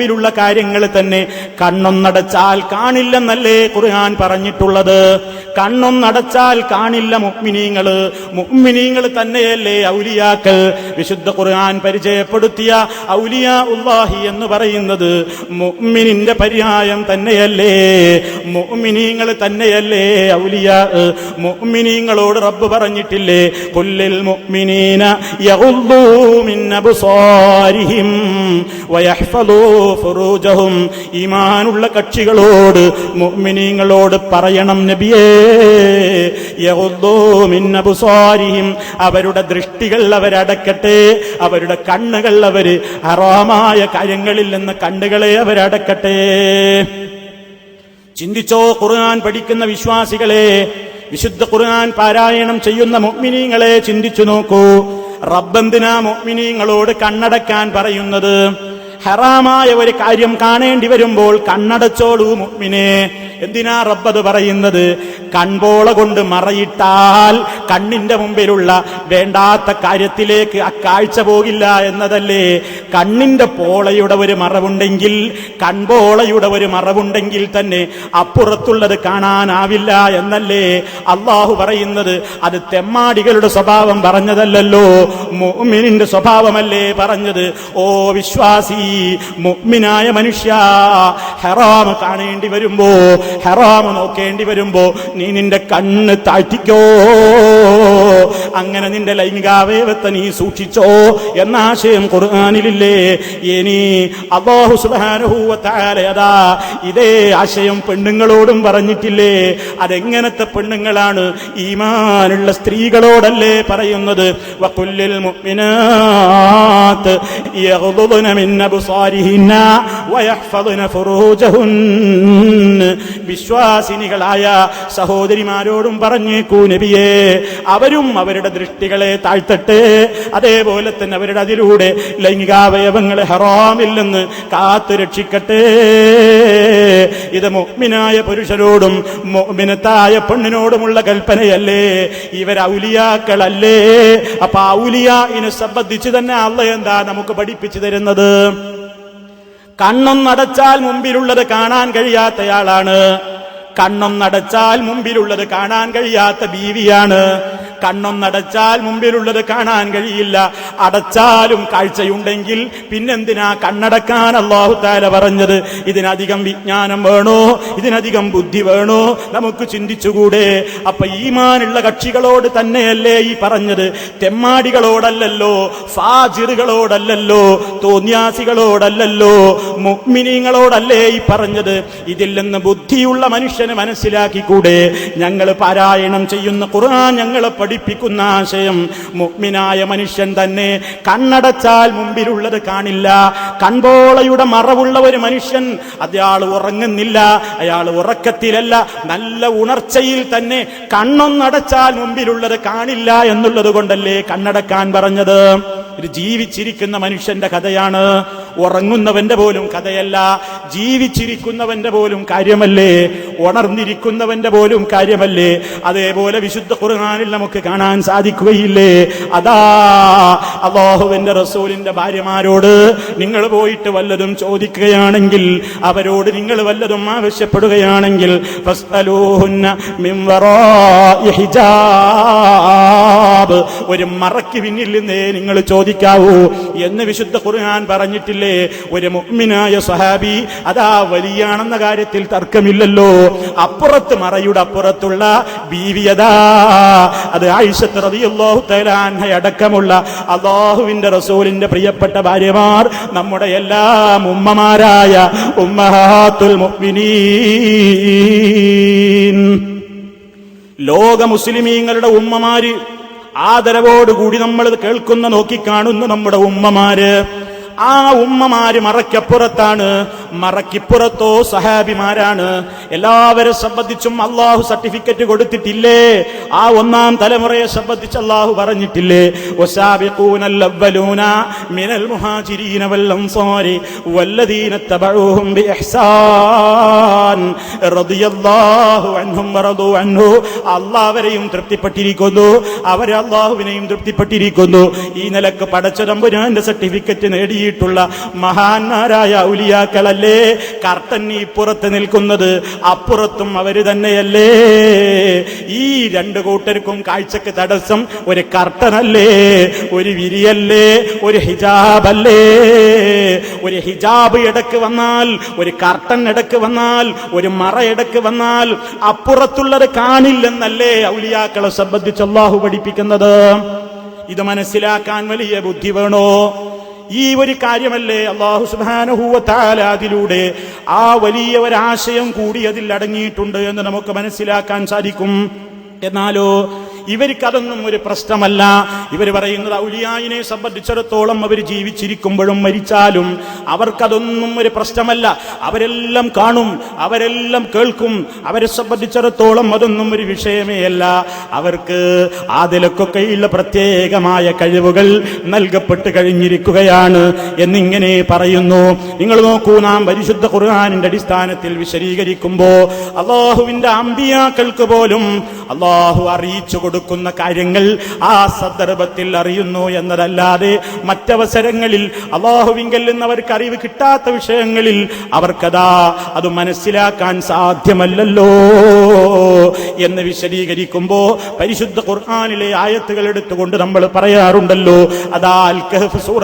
ിലുള്ള കാര്യങ്ങൾ തന്നെ കണ്ണൊന്നടച്ചാൽ കാണില്ലെന്നല്ലേ ഖുർആൻ പറഞ്ഞിട്ടുള്ളത്? കണ്ണൊന്നടച്ചാൽ കാണില്ല മുഅ്മിനീങ്ങൾ മുഗ്മിനീങ്ങൾ തന്നെയല്ലേ ഔലിയാക്കൾ. വിശുദ്ധ ഖുർആൻ പരിചയപ്പെടുത്തിയ ഔലിയ ഉള്ളാഹി എന്ന് പറയുന്നത് മുഅ്മിനിന്റെ പര്യായം തന്നെയല്ലേ. മുഗ്മിനീങ്ങൾ തന്നെയല്ലേ ഔലിയ. മുഅ്മിനീങ്ങളോട് റബ്ബ് പറഞ്ഞിട്ടില്ലേ? കൊല്ലിൽ മുഅ്മിനീന യഗുദ്ദൂ മിൻ വയഹ്ഫദൂ ഫുറൂജഹും. ഈമാനുള്ള കക്ഷികളോട് മുഅ്മിനീങ്ങളോട് പറയണം നബിയേ. അവരുടെ ദൃഷ്ടികൾ അവരടക്കട്ടെ. അവരുടെ കണ്ണുകൾ അവർ അറാമായ കാര്യങ്ങളിൽ നിന്ന് കണ്ണുകളെ അവരടക്കട്ടെ. ചിന്തിച്ചോ ഖുർആൻ പഠിക്കുന്ന വിശ്വാസികളെ വിശുദ്ധ ഖുർആൻ പാരായണം ചെയ്യുന്ന മുഅ്മിനീങ്ങളെ ചിന്തിച്ചു നോക്കൂ. റബ്ബന്തിനാ മുഅ്മിനീങ്ങളോട് കണ്ണടക്കാൻ പറയുന്നത്? ഹറാമായ ഒരു കാര്യം കാണേണ്ടി വരുമ്പോൾ കണ്ണടച്ചോളൂ മുഅ്മിനെ. എന്തിനാ റബ്ബത് പറയുന്നത്? കൺപോള കൊണ്ട് മറയിട്ടാൽ കണ്ണിന്റെ മുമ്പിലുള്ള വേണ്ടാത്ത കാര്യത്തിലേക്ക് ആ കാഴ്ച പോകില്ല എന്നതല്ലേ? കണ്ണിന്റെ പോളയുടെ ഒരു മറവുണ്ടെങ്കിൽ കൺപോളയുടെ ഒരു മറവുണ്ടെങ്കിൽ തന്നെ അപ്പുറത്തുള്ളത് കാണാനാവില്ല എന്നല്ലേ അള്ളാഹു പറയുന്നത്. അത് തെമ്മാടികളുടെ സ്വഭാവം പറഞ്ഞതല്ലല്ലോ. മുഅ്മിനിന്റെ സ്വഭാവമല്ലേ പറഞ്ഞത്. ഓ വിശ്വാസി മുഅ്മിനായ മനുഷ്യ ഹറാം കാണേണ്ടി വരുമ്പോ ഹറാം നോക്കേണ്ടി വരുമ്പോ നീ നിന്റെ കണ്ണ് താഴ്ത്തിക്കോ. അങ്ങനെ നിന്റെ ലൈംഗികാവയവത്തെ നീ സൂക്ഷിച്ചോ. എന്ന ആശയം ഖുർആാനിലില്ലേ. ഇനി അള്ളാഹു സുബാനുഭൂവത്താലയതാ ഇതേ ആശയം പെണ്ണുങ്ങളോടും പറഞ്ഞിട്ടില്ലേ? അതെങ്ങനത്തെ പെണ്ണുങ്ങളാണ്? ഈമാനുള്ള സ്ത്രീകളോടല്ലേ പറയുന്നത്? യഗ്ദുദ്ന മിൻ വിശ്വാസിനികളായ സഹോദരിമാരോടും പറഞ്ഞേക്കൂ നബിയേ അവരും അവരുടെ ദൃഷ്ടികളെ താഴ്ത്തട്ടെ. അതേപോലെ തന്നെ അവരുടെ അതിലൂടെ ലൈംഗികാവയവങ്ങളെ ഹറാമില്ലെന്ന് കാത്തു രക്ഷിക്കട്ടെ. ഇത് മുഅ്മിനായ പുരുഷനോടും മുഅ്മിനത്തായ പെണ്ണിനോടുമുള്ള കൽപ്പനയല്ലേ. ഇവർ ഔലിയാക്കളല്ലേ. അപ്പൊ ഔലിയാനെ സംബന്ധിച്ച് തന്നെ അള്ള എന്താ നമുക്ക് പഠിപ്പിച്ചു തരുന്നത്? കണ്ണൊന്നടച്ചാൽ മുമ്പിലുള്ളത് കാണാൻ കഴിയാത്തയാളാണ്. കണ്ണൊന്നടച്ചാൽ മുമ്പിലുള്ളത് കാണാൻ കഴിയാത്ത ബീവിയാണ്. കണ്ണൊന്നടച്ചാൽ മുമ്പിലുള്ളത് കാണാൻ കഴിയില്ല. അടച്ചാലും കാഴ്ചയുണ്ടെങ്കിൽ പിന്നെന്തിനാ കണ്ണടക്കാൻ അള്ളാഹു താല പറഞ്ഞത്? ഇതിനധികം വിജ്ഞാനം വേണോ? ഇതിനധികം ബുദ്ധി വേണോ? നമുക്ക് ചിന്തിച്ചുകൂടെ? അപ്പൊ ഈമാനുള്ള കക്ഷികളോട് തന്നെയല്ലേ ഈ പറഞ്ഞത്? തെമ്മാടികളോടല്ലല്ലോ ഫാജിറുകളോടല്ലല്ലോ തോന്യാസികളോടല്ലല്ലോ മുഗ്മിനീങ്ങളോടല്ലേ ഈ പറഞ്ഞത്? ഇതിൽ നിന്ന് ബുദ്ധിയുള്ള മനുഷ്യന് മനസ്സിലാക്കിക്കൂടെ? ഞങ്ങൾ പാരായണം ചെയ്യുന്ന ഖുർആൻ ഞങ്ങളെ പഠിപ്പിക്കുന്ന ആശയം മുഗ്മിനായ മനുഷ്യൻ തന്നെ. കണ്ണടച്ചാൽ മുമ്പിലുള്ളത് കാണില്ല. കൺപോളയുടെ മറവുള്ള ഒരു മനുഷ്യൻ അയാൾ ഉറങ്ങുന്നില്ല. അയാൾ ഉറക്കത്തിലല്ല നല്ല ഉണർച്ചയിൽ തന്നെ കണ്ണൊന്നടച്ചാൽ മുമ്പിലുള്ളത് കാണില്ല എന്നുള്ളത് കൊണ്ടല്ലേ കണ്ണടക്കാൻ പറഞ്ഞത്? ഒരു ജീവിച്ചിരിക്കുന്ന മനുഷ്യന്റെ കഥയാണ്. ഉറങ്ങുന്നവന്റെ പോലും കഥയല്ല ജീവിച്ചിരിക്കുന്നവന്റെ പോലും കാര്യമല്ലേ ഉണർന്നിരിക്കുന്നവന്റെ പോലും കാര്യമല്ലേ അതേപോലെ വിശുദ്ധ ഖുർആനിൽ നമുക്ക് കാണാൻ സാധിക്കുകയില്ലേ? അതാ അള്ളാഹുവിന്റെ റസൂലിന്റെ ഭാര്യമാരോട് നിങ്ങൾ പോയിട്ട് വല്ലതും ചോദിക്കുകയാണെങ്കിൽ അവരോട് നിങ്ങൾ വല്ലതും ആവശ്യപ്പെടുകയാണെങ്കിൽ ഫസ്അലൂഹുന്ന മിൻ വറാഇ ഹിജാബ്. ഒരു മറയ്ക്ക് പിന്നിൽ നിന്നേ നിങ്ങൾ ചോദിക്കാവൂ എന്ന് വിശുദ്ധ ഖുർആൻ പറഞ്ഞിട്ടില്ലേ? ഒരു മുഗ്മിനായ സഹാബി അതാ വലിയാണെന്ന കാര്യത്തിൽ തർക്കമില്ലല്ലോ. അപ്പുറത്ത് മറയുടെ അപ്പുറത്തുള്ള ബീവിയതാ അത്. ആയിഷത്ത് റതിയല്ലാഹു തആല അടക്കമുള്ള അള്ളാഹുവിന്റെ റസൂലിന്റെ പ്രിയപ്പെട്ട ഭാര്യമാർ നമ്മുടെ എല്ലാ ഉമ്മമാരായ ഉമ്മഹാത്തുൽ മുഅ്മിനീൻ. ലോക മുസ്ലിമീങ്ങളുടെ ഉമ്മമാര് ആദരവോടുകൂടി നമ്മൾ കേൾക്കുന്ന നോക്കിക്കാണുന്ന നമ്മുടെ ഉമ്മമാര്. ആ ഉമ്മമാര് മറയ്ക്കപ്പുറത്താണ് മറക്കിപ്പുറത്തോ സഹാബിമാരാണ്. എല്ലാവരെ സംബന്ധിച്ചും അള്ളാഹു സർട്ടിഫിക്കറ്റ് കൊടുത്തിട്ടില്ലേ? ആ ഒന്നാം തലമുറയെ സംബന്ധിച്ച് അള്ളാഹു പറഞ്ഞിട്ടില്ലേ? മിനൽ വല്ലദീന ബിഇഹ്സാൻ റളിയല്ലാഹു അൻഹും അൻഹു. തൃപ്തിപ്പെട്ടിരിക്കുന്നു. അവരെ അള്ളാഹുവിനെയും തൃപ്തിപ്പെട്ടിരിക്കുന്നു. ഈ നിലയ്ക്ക് പടച്ചതമ്പുരാന്റെ സർട്ടിഫിക്കറ്റ് നേടിയിട്ടുള്ള മഹാന്മാരായ ഉലിയാക്കളല്ല ഔലിയാക്കളല്ലേ കർട്ടൻ ഈ പുറത്ത് നിൽക്കുന്നത് അപ്പുറത്തും അവർ തന്നെയല്ലേ? ഈ രണ്ട് കൂട്ടർക്കും കാഴ്ചക്ക് തടസ്സം ഒരു കർട്ടനല്ലേ ഒരു വിരിയല്ലേ? ഒരു ഹിജാബല്ലേ? ഒരു ഹിജാബ് ഇടയ്ക്ക് വന്നാൽ ഒരു കർട്ടൻ ഇടയ്ക്ക് വന്നാൽ ഒരു മറ ഇടയ്ക്ക് വന്നാൽ അപ്പുറത്തുള്ളത് കാണില്ലെന്നല്ലേ ഔലിയാക്കളെ സംബന്ധിച്ച് അള്ളാഹു പഠിപ്പിക്കുന്നത്? ഇത് മനസ്സിലാക്കാൻ വലിയ ബുദ്ധി വേണോ? ഈ ഒരു കാര്യമല്ലേ അള്ളാഹു സുബാനഹൂവത്താല അതിലൂടെ ആ വലിയ ഒരാശയം കൂടി അതിൽ അടങ്ങിയിട്ടുണ്ട് എന്ന് നമുക്ക് മനസ്സിലാക്കാൻ സാധിക്കും. എന്നാലോ ഇവർക്കതൊന്നും ഒരു പ്രശ്നമല്ല. ഇവർ പറയുന്നത് ഔലിയായിനെ സംബന്ധിച്ചിടത്തോളം അവർ ജീവിച്ചിരിക്കുമ്പോഴും മരിച്ചാലും അവർക്കതൊന്നും ഒരു പ്രശ്നമല്ല. അവരെല്ലാം കാണും അവരെല്ലാം കേൾക്കും. അവരെ സംബന്ധിച്ചിടത്തോളം അതൊന്നും ഒരു വിഷയമേ അല്ല. അവർക്ക് അതിലൊക്കെയുള്ള പ്രത്യേകമായ കഴിവുകൾ നൽകപ്പെട്ട് കഴിഞ്ഞിരിക്കുകയാണ് എന്നിങ്ങനെ പറയുന്നു. നിങ്ങൾ നോക്കൂ നാം പരിശുദ്ധ ഖുർആാനിന്റെ അടിസ്ഥാനത്തിൽ വിശദീകരിക്കുമ്പോ അള്ളാഹുവിന്റെ അമ്പിയാക്കൾക്ക് പോലും അള്ളാഹു അറിയിച്ചു കൊടുക്കുന്ന കാര്യങ്ങൾ ആ സന്ദർഭത്തിൽ അറിയുന്നു എന്നതല്ലാതെ മറ്റവസരങ്ങളിൽ അള്ളാഹുവിങ്കൽ നിന്ന് അവർക്ക് അറിവ് കിട്ടാത്ത വിഷയങ്ങളിൽ അവർക്കതാ അത് മനസ്സിലാക്കാൻ സാധ്യമല്ലല്ലോ എന്ന് വിശദീകരിക്കുമ്പോ പരിശുദ്ധ ഖുർആാനിലെ ആയത്തുകൾ എടുത്തുകൊണ്ട് നമ്മൾ പറയാറുണ്ടല്ലോ. അതാ അൽ സൂറ